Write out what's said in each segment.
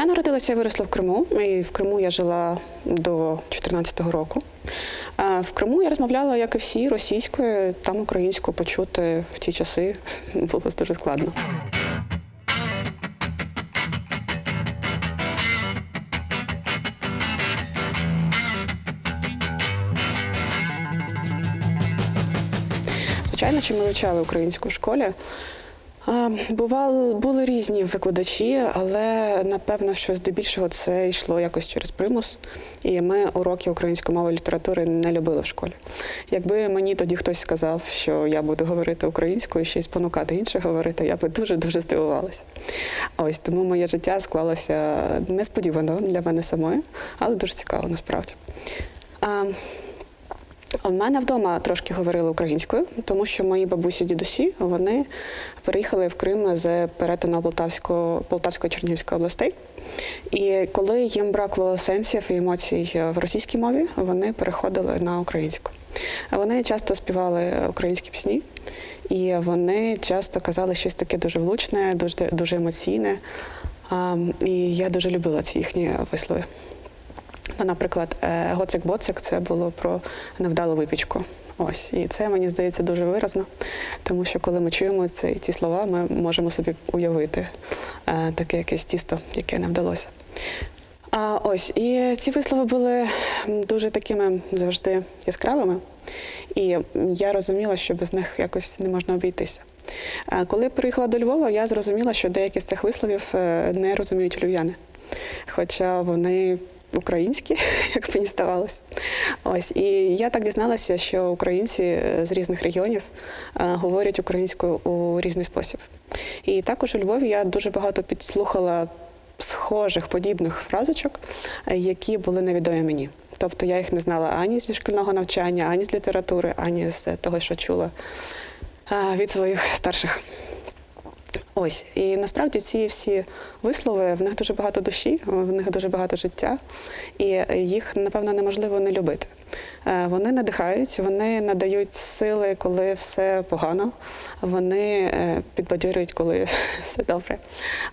Я народилася і виросла в Криму, і в Криму я жила до 14-го року. В Криму я розмовляла, як і всі, російською, там українську почути в ті часи було дуже складно. Звичайно, чи ми вивчали українську в школі. А, Бували були різні викладачі, але напевно, що здебільшого це йшло якось через примус. І ми уроки української мови і літератури не любили в школі. Якби мені тоді хтось сказав, що я буду говорити українською, ще й спонукати інших говорити, я би дуже дуже здивувалася. Ось тому моє життя склалося несподівано для мене самої, але дуже цікаво насправді. У мене вдома трошки говорили українською, тому що мої бабусі дідусі вони переїхали в Крим з перетину Полтавського Полтавської Чернігівської областей. І коли їм бракло сенсів і емоцій в російській мові, вони переходили на українську. Вони часто співали українські пісні, і вони часто казали щось таке дуже влучне, дуже, дуже емоційне. І я дуже любила ці їхні вислови. Ну, Наприклад, е, гоцик-боцик це було про невдалу випічку. Ось, і це мені здається дуже виразно, тому що коли ми чуємо ці, ці слова, ми можемо собі уявити е, таке якесь тісто, яке не вдалося. А ось і ці вислови були дуже такими завжди яскравими, і я розуміла, що без них якось не можна обійтися. А коли приїхала до Львова, я зрозуміла, що деякі з цих висловів е, не розуміють львів'яни, хоча вони українські, як мені здавалося. Ось і я так дізналася, що українці з різних регіонів е, говорять українською у різний спосіб. І також у Львові я дуже багато підслухала схожих подібних фразочок, е, які були невідомі мені. Тобто я їх не знала ані зі шкільного навчання, ані з літератури, ані з того, що чула е, від своїх старших. Ось і насправді ці всі вислови в них дуже багато душі, в них дуже багато життя, і їх напевно неможливо не любити. Е, Вони надихають, вони надають сили, коли все погано. Вони е, підбадьорюють, коли все добре.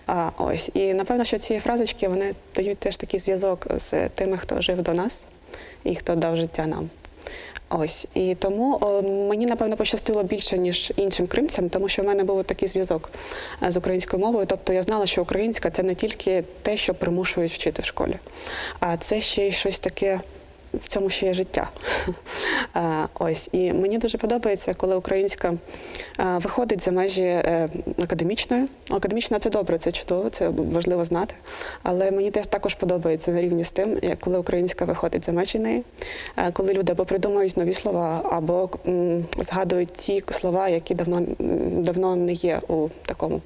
А ось і напевно, що ці фразочки вони дають теж такий зв'язок з тими, хто жив до нас і хто дав життя нам. Ось і тому о, мені напевно пощастило більше ніж іншим кримцям, тому що в мене був такий зв'язок е, з українською мовою. Тобто я знала, що українська це не тільки те, що примушують вчити в школі, а це ще й щось таке. В цьому ще є життя. Ось і мені дуже подобається, коли українська виходить за межі е, академічної. Академічна це добре, це чудово, це важливо знати. Але мені теж також подобається на рівні з тим, як коли українська виходить за межі неї, е, коли люди або придумують нові слова, або згадують ті слова, які давно, давно не є у такому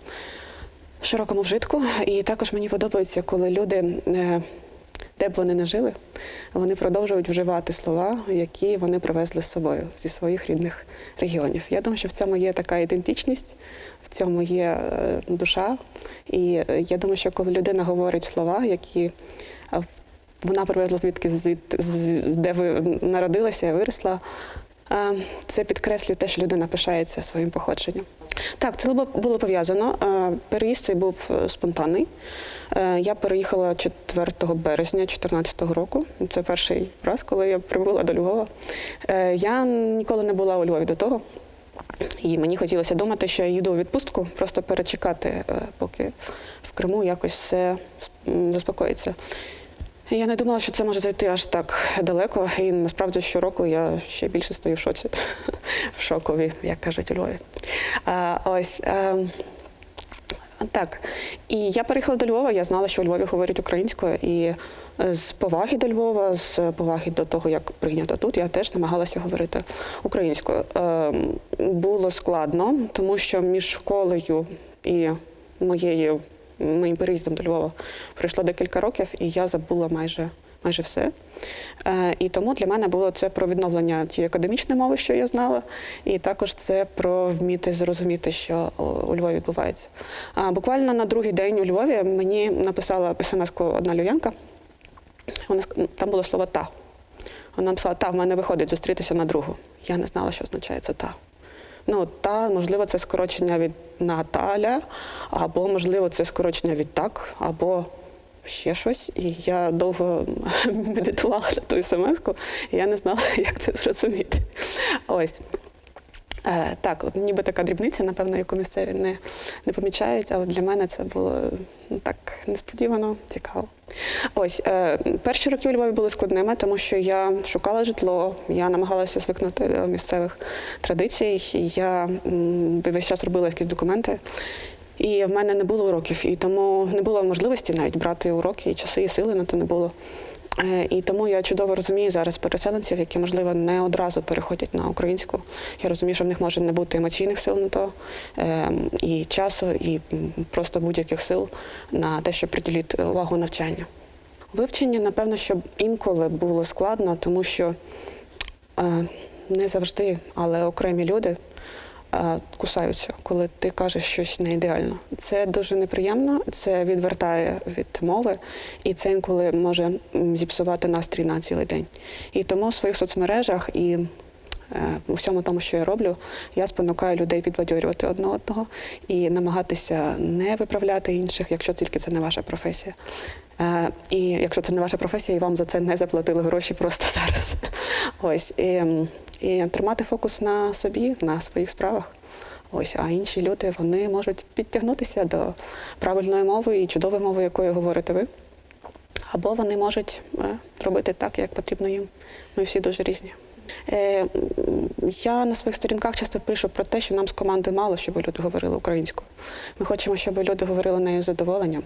широкому вжитку. І також мені подобається, коли люди. Де б вони не жили, вони продовжують вживати слова, які вони привезли з собою зі своїх рідних регіонів. Я думаю, що в цьому є така ідентичність, в цьому є е, душа. І е, я думаю, що коли людина говорить слова, які е, вона привезла звідки звід, де ви народилася і виросла. Це підкреслює те, що людина пишається своїм походженням. Так, це було- пов'язано. Переїзд цей був е, спонтанний. Е, Я переїхала 4 березня 2014 року. Це перший раз, коли я прибула до Львова. Е, Я ніколи не була у Львові до того. І мені хотілося думати, що я їду у відпустку, просто перечекати, поки в Криму якось все заспокоїться. Я не думала, що це може зайти аж так далеко. І насправді щороку я ще більше стою в шоці, в шокові, як кажуть у Львові. А, ось. ем, так, і я переїхала до Львова. Я знала, що у Львові говорять українською, і е, з поваги до Львова, з поваги до того, як прийнято тут, я теж намагалася говорити українською. Ем, Було складно, тому що між школою і моєю моїм переїздом до Львова пройшло декілька років, і я забула майже. Майже все. Е, і тому для мене було це про відновлення тієї академічної мови, що я знала, і також це про вміти зрозуміти, що у Львові відбувається. Буквально на другий день у Львові мені написала смс-ку одна львів'янка. Вона там було слово та. Вона написала, та в мене виходить зустрітися на другу. Я не знала, що означає це та. Ну, та, можливо, це скорочення від Наталя, або, можливо, це скорочення від так, або ще щось. І я довго медитувала на ту смс-ку, і я не знала, як це зрозуміти. Ось. Е, так, от ніби така дрібниця, напевно, яку місцеві не, не помічають, але для мене це було ну, так несподівано, цікаво. Ось е, перші роки у Львові були складними, тому що я шукала житло, я намагалася звикнути до місцевих традицій. Я весь час робила якісь документи. І в мене не було уроків, і тому не було можливості навіть брати уроки, і часи, і сили на то не було. Е, І тому я чудово розумію зараз переселенців, які, можливо, не одразу переходять на українську. Я розумію, що в них може не бути емоційних сил на то, е, і часу, і просто будь-яких сил на те, щоб приділити увагу навчанню. Вивчення, напевно, що інколи було складно, тому що е, не завжди, але окремі люди кусаються, коли ти кажеш щось не ідеально. Це дуже неприємно, це відвертає від мови, і це інколи може зіпсувати настрій на цілий день. І тому в своїх соцмережах і у всьому тому, що я роблю, я спонукаю людей підбадьорювати одне одного і намагатися не виправляти інших, якщо тільки це не ваша професія. Е, І якщо це не ваша професія, і вам за це не заплатили гроші просто зараз. Ось і, і тримати фокус на собі, на своїх справах. Ось, а інші люди вони можуть підтягнутися до правильної мови і чудової мови, якою говорите ви. Або вони можуть е, робити так, як потрібно їм. Ми всі дуже різні. Е, Я на своїх сторінках часто пишу про те, що нам з командою мало, щоб люди говорили українською. Ми хочемо, щоб люди говорили нею з задоволенням.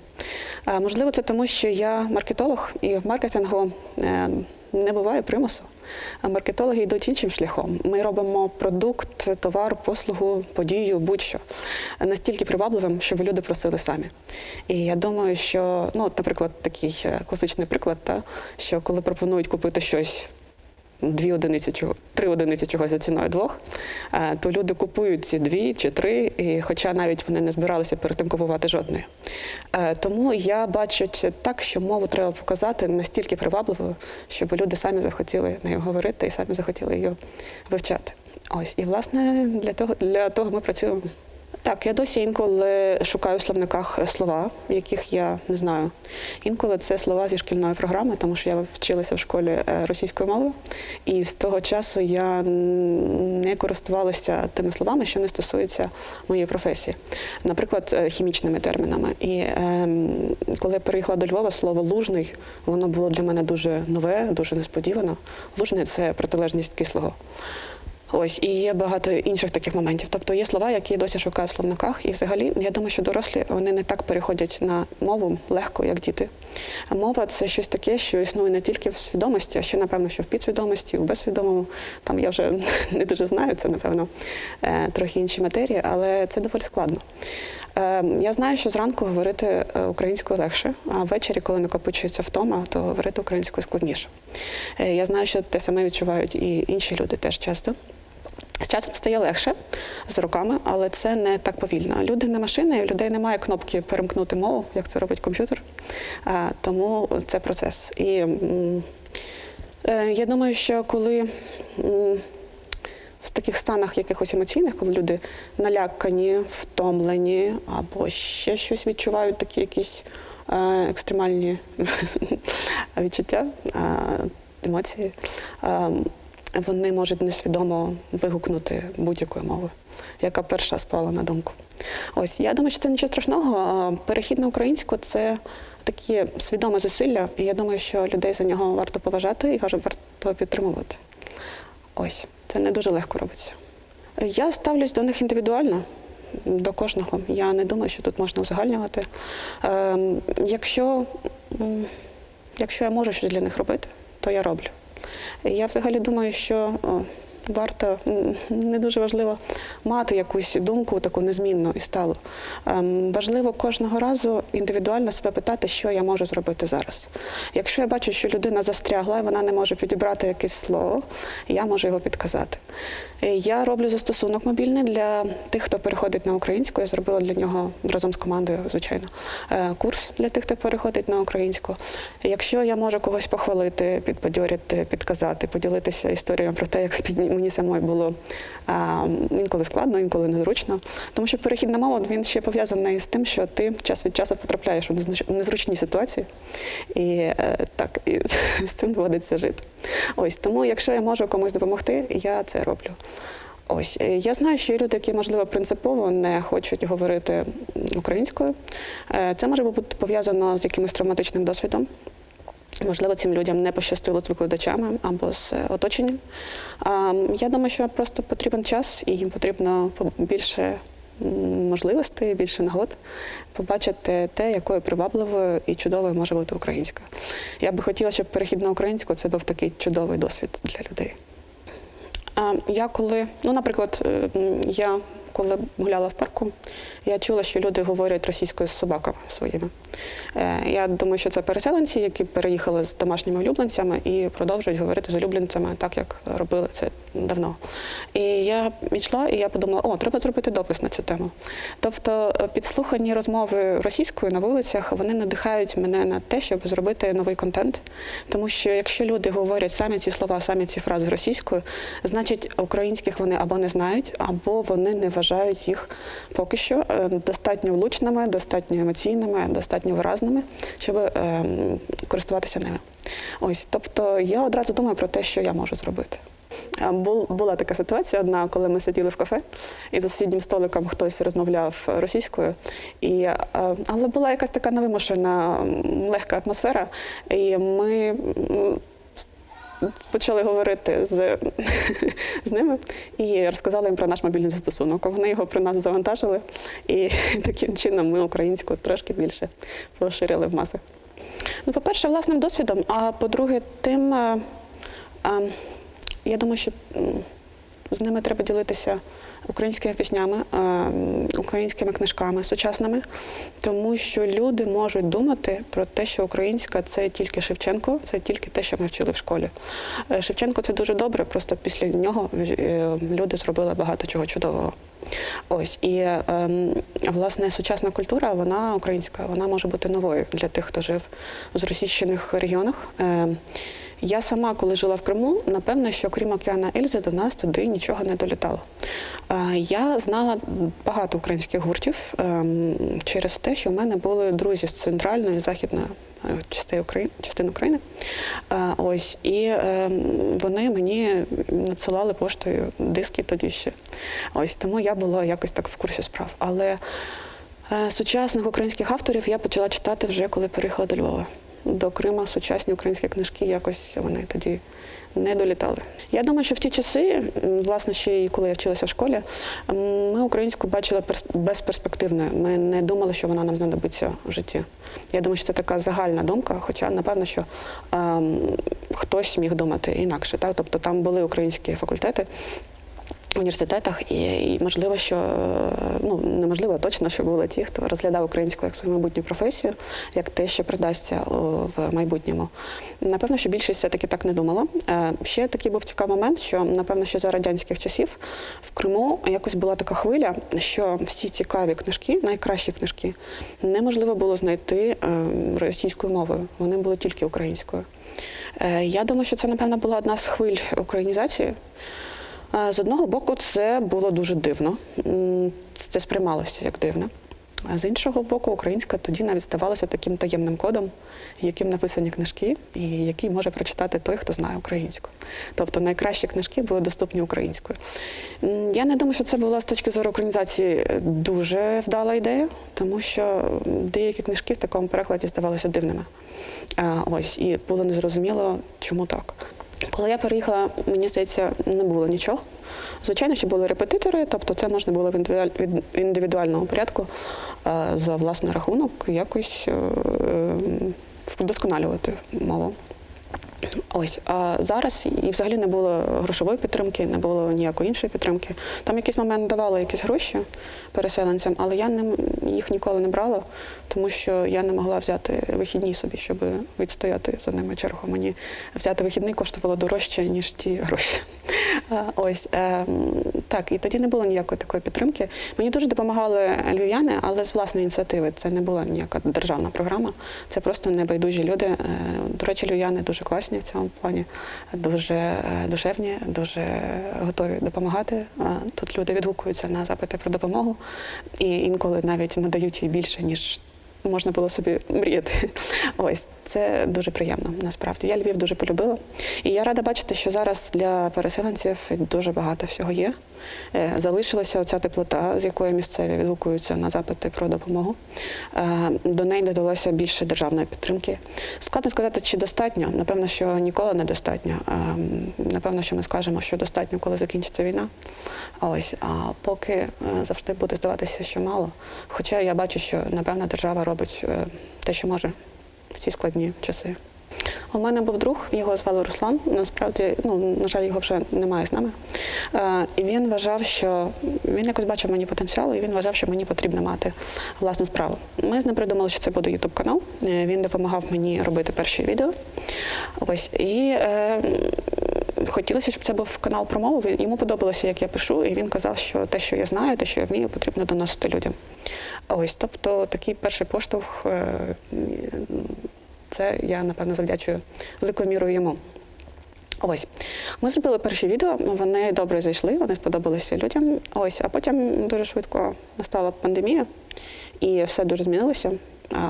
Е, Можливо, це тому, що я маркетолог, і в маркетингу е, не буває примусу. Маркетологи йдуть іншим шляхом. Ми робимо продукт, товар, послугу, подію, будь-що настільки привабливим, щоб люди просили самі. І я думаю, що, ну, наприклад, такий класичний приклад, та, що коли пропонують купити щось. Дві одиниці чого, три одиниці чогось за ціною двох, е, то люди купують ці дві чи три, і хоча навіть вони не збиралися перед тим купувати жодної. Е, Тому я бачу це так, що мову треба показати настільки привабливою, щоб люди самі захотіли нею говорити і самі захотіли її вивчати. Ось і власне для того для того ми працюємо. Так, я досі інколи шукаю в словниках слова, яких я не знаю. Інколи це слова зі шкільної програми, тому що я вчилася в школі е, російською мовою, і з того часу я не користувалася тими словами, що не стосуються моєї професії, наприклад, е, хімічними термінами. І ем, коли я переїхала до Львова, слово лужний воно було для мене дуже нове, дуже несподівано. Лужний це протилежність кислого. Ось і є багато інших таких моментів. Тобто є слова, які досі шукаю в словниках, і взагалі я думаю, що дорослі вони не так переходять на мову легко, як діти. А мова це щось таке, що існує не тільки в свідомості, а ще напевно, що в підсвідомості, в безсвідомому. Там я вже не дуже знаю, це напевно е, трохи інші матерії, але це доволі складно. Е, Я знаю, що зранку говорити е, українською легше, а ввечері, коли накопичується втома, то говорити українською складніше. Я знаю, що те саме відчувають і інші люди теж часто. З часом стає легше з руками, але це не так повільно. Люди не машини, у людей немає кнопки перемкнути мову, як це робить комп'ютер. Тому це процес. І е, я думаю, що коли в таких станах якихось емоційних, коли люди налякані, втомлені або ще щось відчувають, такі якісь е, екстремальні відчуття, е, емоції. Е, вони можуть несвідомо вигукнути будь-якою мовою, яка перша спала на думку. Ось я думаю, що це нічого страшного. Перехід на українську це такі свідоме зусилля, і я думаю, що людей за нього варто поважати і варто підтримувати. Ось це не дуже легко робиться. Я ставлюсь до них індивідуально. До кожного. Я не думаю, що тут можна узагальнювати. Ем, якщо, якщо я можу щось для них робити, то я роблю. Я взагалі думаю, що варто не дуже важливо мати якусь думку таку незмінну і сталу. Ем, важливо кожного разу індивідуально себе питати, що я можу зробити зараз. Якщо я бачу, що людина застрягла і вона не може підібрати якесь слово, я можу його підказати. Е, Я роблю застосунок мобільний для тих, хто переходить на українську. Я зробила для нього разом з командою, звичайно, е, курс для тих, хто переходить на українську. Якщо я можу когось похвалити, підбадьорити, підказати, поділитися історіями про те, як підні- мені самої було інколи складно, інколи незручно. Тому що перехід на мову він ще пов'язаний з тим, що ти час від часу потрапляєш у незручні ситуації. І е, так, і з цим доводиться жити. Ось тому, якщо я можу комусь допомогти, я це роблю. Ось е, я знаю, що є люди, які можливо принципово не хочуть говорити українською. Е, Це може бути пов'язано з якимось травматичним досвідом. Можливо, цим людям не пощастило з викладачами або з е, оточенням. Я думаю, що просто потрібен час, і їм потрібно більше можливостей, більше нагод побачити те, якою привабливою і чудовою може бути українська. Я би хотіла, щоб перехід на українську це був такий чудовий досвід для людей. Я коли, ну, наприклад, е, я коли гуляла в парку, я чула, що люди говорять російською з собаками своїми. Е, Я думаю, що це переселенці, які переїхали з домашніми улюбленцями і продовжують говорити з улюбленцями так, як робили це давно. І я йшла, і я подумала, о, треба зробити допис на цю тему. Тобто е, підслухані розмови російською на вулицях вони надихають мене на те, щоб зробити новий контент. Тому що якщо люди говорять самі ці слова, самі ці фрази російською, значить українських вони або не знають, або вони не вважають їх поки що е, достатньо влучними, достатньо емоційними, достатньо виразними, щоб е, користуватися ними. Ось, тобто я одразу думаю про те, що я можу зробити. Була така ситуація одна, коли ми сиділи в кафе, і за сусіднім столиком хтось розмовляв російською. І, е, але була якась така невимушена легка атмосфера. І ми почали говорити з, з ними і розказали їм про наш мобільний застосунок. Вони його при нас завантажили, і таким чином ми українську трошки більше поширили в масах. Ну, по-перше, власним досвідом, а по-друге, тим, е, е, я думаю, що з ними треба ділитися українськими піснями, е, українськими книжками сучасними, тому що люди можуть думати про те, що українська це тільки Шевченко, це тільки те, що ми вчили в школі. Е, Шевченко це дуже добре, просто після нього е, люди зробили багато чого чудового. Ось і ем, власне сучасна культура, вона українська, вона може бути новою для тих, хто жив в зросійщених регіонах. Ем, я сама, коли жила в Криму, напевно, що крім океана Ельзи, до нас туди нічого не долітало. Е, Я знала багато українських гуртів ем, через те, що в мене були друзі з центральної, західної е, частини України. Е, Ось і ем, вони мені надсилали поштою диски тоді ще. Ось тому я була якось так в курсі справ. Але сучасних українських авторів я почала читати вже коли переїхала до Львова. До Крима сучасні українські книжки якось вони тоді не долітали. Я думаю, що в ті часи, власне, ще й коли я вчилася в школі, ми українську бачили перс- безперспективною. Ми не думали, що вона нам знадобиться в житті. Я думаю, що це така загальна думка, хоча напевно, що ем, хтось міг думати інакше. Так? Тобто там були українські факультети. Університетах і, і можливо, що е, ну неможливо а точно, що були ті, хто розглядав українську як свою майбутню професію, як те, що придасться в майбутньому. Напевно, що більшість все таки так не думала. Е, Ще такий був цікавий момент, що напевно, що за радянських часів в Криму якось була така хвиля, що всі цікаві книжки, найкращі книжки, неможливо було знайти е, російською мовою. Вони були тільки українською. Я думаю, що це, напевно, була одна з хвиль українізації. З одного боку, це було дуже дивно. Це сприймалося як дивно. А з іншого боку, українська тоді навіть здавалося таким таємним кодом, яким написані книжки, і який може прочитати той, хто знає українську. Тобто найкращі книжки були доступні українською. Я не думаю, що це була з точки зору українізації дуже вдала ідея, тому що деякі книжки в такому перекладі здавалися дивними. Ось, і було незрозуміло, чому так. Коли я переїхала, мені здається, не було нічого. Звичайно, що були репетитори, тобто це можна було в індивідуальному порядку е, за власний рахунок якось е, е, вдосконалювати мову. Ось а зараз і взагалі не було грошової підтримки, не було ніякої іншої підтримки. Там якийсь момент давали якісь гроші переселенцям, але я не, їх ніколи не брала, тому що я не могла взяти вихідні собі, щоб відстояти за ними чергу. Мені взяти вихідний коштувало дорожче, ніж ті гроші. Ось ем, так, і тоді не було ніякої такої підтримки. Мені дуже допомагали львів'яни, але з власної ініціативи. Це не була ніяка державна програма. Це просто небайдужі люди. Е, До речі, львів'яни дуже класні. Цьому плані, дуже е, душевні, дуже готові допомагати. Е, Тут люди відгукуються на запити про допомогу і інколи навіть надають їй більше, ніж можна було собі мріяти. Ось це дуже приємно. Насправді я Львів дуже полюбила. І я рада бачити, що зараз для переселенців дуже багато всього є. Е, Залишилася оця теплота, з якої місцеві відгукуються на запити про допомогу. Е, До неї додалося більше державної підтримки. Складно сказати, чи достатньо. Напевно, що ніколи не достатньо. Ем, Напевно, що ми скажемо, що достатньо, коли закінчиться війна. Ось, а поки е, завжди буде здаватися, що мало. Хоча я бачу, що напевно держава робить е, те, що може в ці складні часи. У мене був друг, його звали Руслан. Насправді, ну на жаль, його вже немає з нами. Е, і він вважав, що він якось бачив мені потенціал, і він вважав, що мені потрібно мати власну справу. Ми з ним придумали, що це буде ютуб канал. Він допомагав мені робити перші відео. Ось і е, хотілося, щоб це був канал про мову. Йому подобалося, як я пишу, і він казав, що те, що я знаю, те, що я вмію, потрібно доносити людям. Ось, тобто такий перший поштовх. е, це я напевно завдячую великою мірою йому. Ось ми зробили перші відео. Вони добре зайшли, вони сподобалися людям. Ось, а потім дуже швидко настала пандемія, і все дуже змінилося.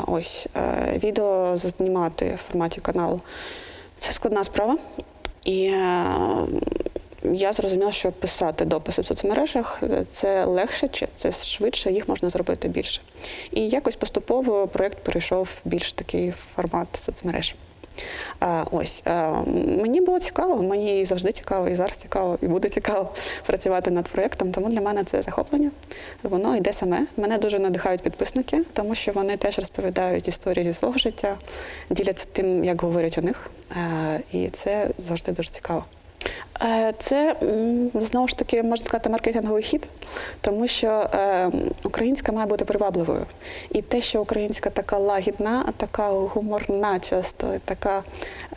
Ось е, відео знімати в форматі каналу це складна справа. І е, я зрозуміла, що писати дописи в соцмережах е, це легше, чи це швидше, їх можна зробити більше. І якось поступово проєкт перейшов в більш такий формат соцмереж. А, ось мені було цікаво, мені завжди цікаво, і зараз цікаво, і буде цікаво працювати над проєктом. Тому для мене це захоплення. Воно йде саме. Мене дуже надихають підписники, тому що вони теж розповідають історії зі свого життя, діляться тим, як говорять у них. І це завжди дуже цікаво. Е, Це знову ж таки можна сказати маркетинговий хід, тому що е, українська має бути привабливою. І те, що українська така лагідна, така гуморна, часто така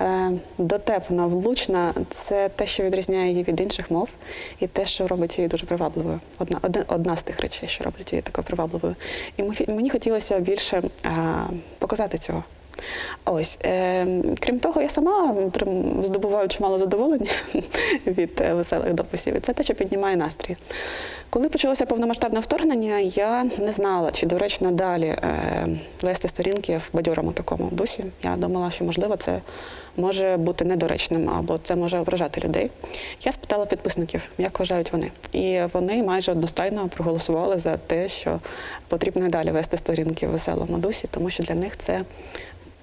е, дотепна, влучна, це те, що відрізняє її від інших мов, і те, що робить її дуже привабливою. Одна, одна, з тих речей, що роблять її такою привабливою. І мені хотілося більше показати цього. Ось е, крім того, я сама здобуваю чимало задоволення від е, веселих дописів. Це те, що піднімає настрій. Коли почалося повномасштабне вторгнення, я не знала, чи доречно далі е, вести сторінки в бадьорому такому дусі. Я думала, що можливо це може бути недоречним або це може ображати людей. Я спитала підписників, як вважають вони. І вони майже одностайно проголосували за те, що потрібно далі вести сторінки в веселому дусі, тому що для них це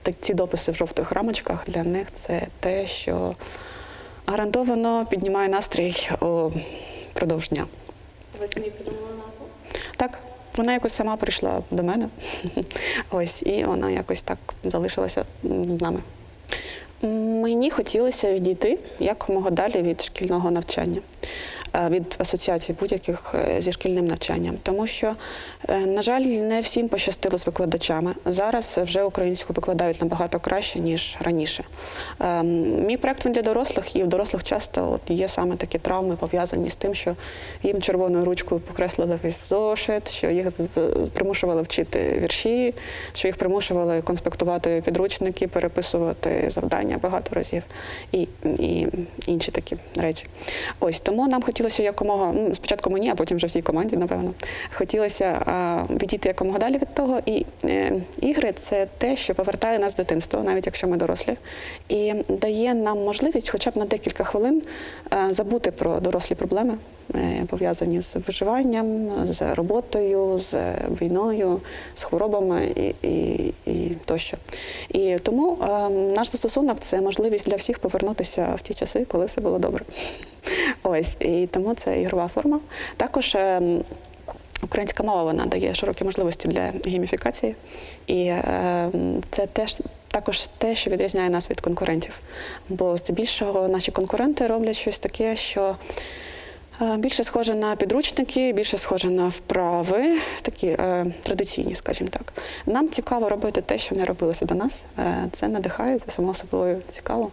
так, ці дописи в жовтих рамочках для них це те, що гарантовано піднімає настрій продовж дня. Ви самі придумали назву? Так, вона якось сама прийшла до мене. Ось, і вона якось так залишилася з нами. Мені хотілося відійти якомога далі від шкільного навчання, від асоціацій будь-яких е, зі шкільним навчанням, тому що, е, на жаль, не всім пощастило з викладачами. Зараз вже українську викладають набагато краще ніж раніше. Е, Мій проект він для дорослих, і в дорослих часто от є саме такі травми пов'язані з тим, що їм червоною ручкою покреслили весь зошит, що їх примушували вчити вірші, що їх примушували конспектувати підручники, переписувати завдання багато разів і, і інші такі речі. Ось тому нам хотілося якомога ну, спочатку мені, а потім вже всій команді, напевно. Хотілося відійти якомога далі від того. І е, ігри це те, що повертає нас в дитинство, навіть якщо ми дорослі, і дає нам можливість, хоча б на декілька хвилин, е, забути про дорослі проблеми, пов'язані з виживанням, з роботою, з війною, з хворобами і, і, і тощо. І тому е, наш застосунок це можливість для всіх повернутися в ті часи, коли все було добре. Ось і тому це ігрова форма. Також. е, Українська мова вона дає широкі можливості для гейміфікації, і е, це теж також те, що відрізняє нас від конкурентів. Бо здебільшого наші конкуренти роблять щось таке, що е, більше схоже на підручники, більше схоже на вправи, такі е, традиційні, скажімо так. Нам цікаво робити те, що не робилося до нас. Е, це надихає, це само собою цікаво.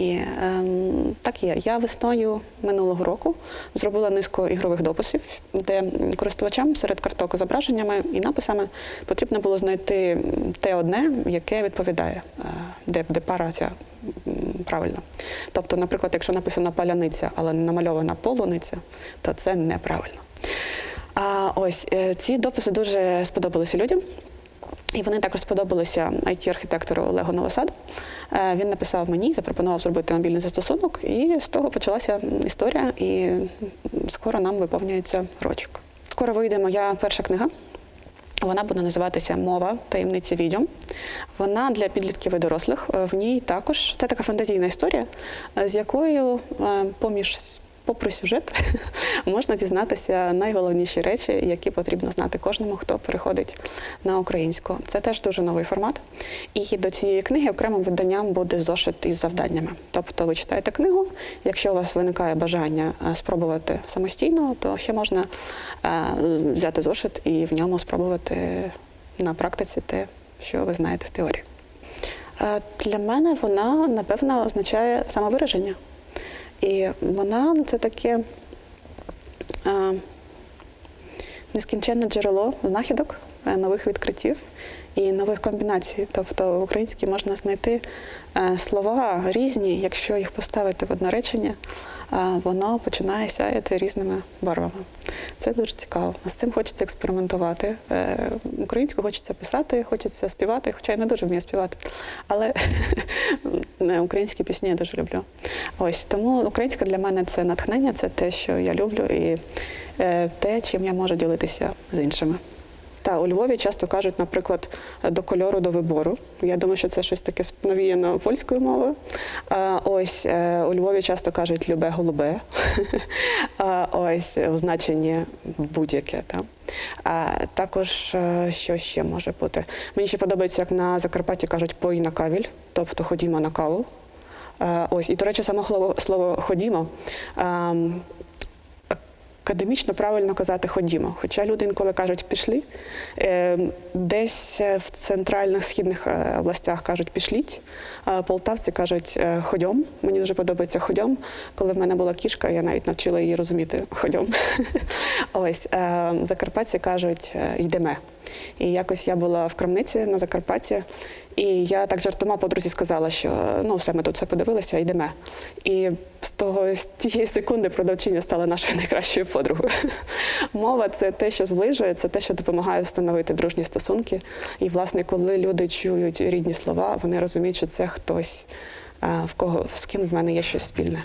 І ем, так є. Я весною минулого року зробила низку ігрових дописів, де користувачам серед карток зображеннями і написами потрібно було знайти те одне, яке відповідає, е, де, де пара ця правильно. Тобто, наприклад, якщо написана паляниця, але не намальована полуниця, то це неправильно. А ось е, ці дописи дуже сподобалися людям. І вони також сподобалися IT-архітектору Олегу Новосаду. Е, Він написав мені, запропонував зробити мобільний застосунок, і з того почалася історія. І скоро нам виповнюється рочок. Скоро вийде моя перша книга. Вона буде називатися Мова таємниці відьом. Вона для підлітків і дорослих. Е, В ній також це така фантазійна історія, е, з якою поміж попри сюжет можна дізнатися найголовніші речі, які потрібно знати кожному, хто переходить на українську. Це теж дуже новий формат. І до цієї книги окремим виданням буде зошит із завданнями. Тобто ви читаєте книгу, якщо у вас виникає бажання е, спробувати самостійно, то ще можна е, взяти зошит і в ньому спробувати на практиці те, що ви знаєте в теорії. Е, Для мене вона, напевно, означає самовираження. І вона це таке е, нескінченне джерело знахідок, е, нових відкриттів і нових комбінацій. Тобто в українській можна знайти е, слова різні, якщо їх поставити в одне речення, воно починає сяяти різними барвами. Це дуже цікаво. З цим хочеться експериментувати. Е, Українську хочеться писати, хочеться співати, хоча я не дуже вмію співати. Але українські пісні я дуже люблю. Ось тому українська для мене це натхнення, це те, що я люблю, і е, те, чим я можу ділитися з іншими. Та у Львові часто кажуть, наприклад, до кольору до вибору. Я думаю, що це щось таке навіяно польською мовою. Ось е, у Львові часто кажуть любе голубе. А, ось у значенні будь-яке там. А, також е, що ще може бути? Мені ще подобається, як на Закарпатті кажуть пой на кавіль, тобто ходімо на каву. Ось, і, до речі, саме слово ходімо. Ем, Академічно правильно казати ходімо. Хоча люди інколи кажуть пішли. Е, Десь в центральних східних е, областях кажуть пішліть, а полтавці кажуть е, ходьом. Мені дуже подобається ходьом. Коли в мене була кішка, я навіть навчила її розуміти ходьом. Ось закарпатці кажуть йдеме. І якось я була в крамниці на Закарпатті, і я так жартома подрузі сказала, що ну все, ми тут все подивилися, йдемо. І з того з тієї секунди продавчиня стала нашою найкращою подругою. Мова це те, що зближує, це те, що допомагає встановити дружні стосунки. І, власне, коли люди чують рідні слова, вони розуміють, що це хтось, в кого з ким в мене є щось спільне.